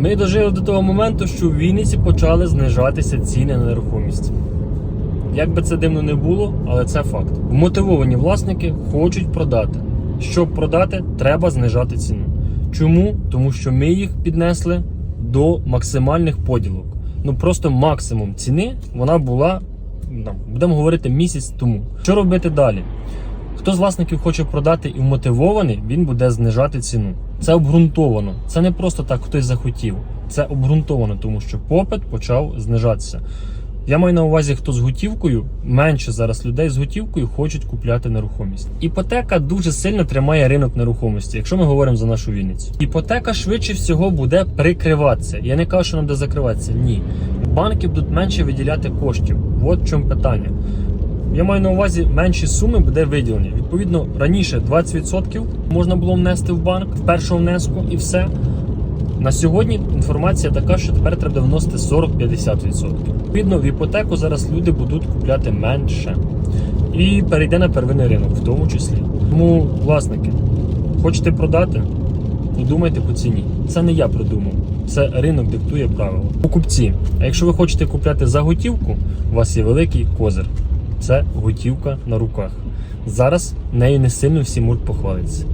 Ми дожили до того моменту, що в Вінниці почали знижатися ціни на нерухомість. Як би це дивно не було, але це факт. Мотивовані власники хочуть продати. Щоб продати, треба знижати ціну. Чому? Тому що ми їх піднесли до максимальних поділок. Ну просто максимум ціни вона була, там, будемо говорити, місяць тому. Що робити далі? Хто з власників хоче продати і мотивований, він буде знижати ціну. Це обґрунтовано. Це не просто так хтось захотів. Це обґрунтовано, тому що попит почав знижатися. Я маю на увазі, хто з готівкою, менше зараз людей з готівкою хочуть купляти нерухомість. Іпотека дуже сильно тримає ринок нерухомості, якщо ми говоримо за нашу Вінницю. Іпотека швидше всього буде прикриватися. Я не кажу, що вона буде закриватися. Ні. Банки будуть менше виділяти коштів. От в чому питання. Я маю на увазі менші суми буде виділені. Відповідно, раніше 20% можна було внести в банк в першому внеску і все. На сьогодні інформація така, що тепер треба вносити 40-50%. Відповідно, в іпотеку зараз люди будуть купляти менше. І перейде на первинний ринок, в тому числі. Тому, власники, хочете продати? Подумайте по ціні. Це не я придумав. Це ринок диктує правила. Покупці. А якщо ви хочете купляти за готівку, у вас є великий козир. Це готівка на руках. Зараз нею не сильно всі можуть похвалитися.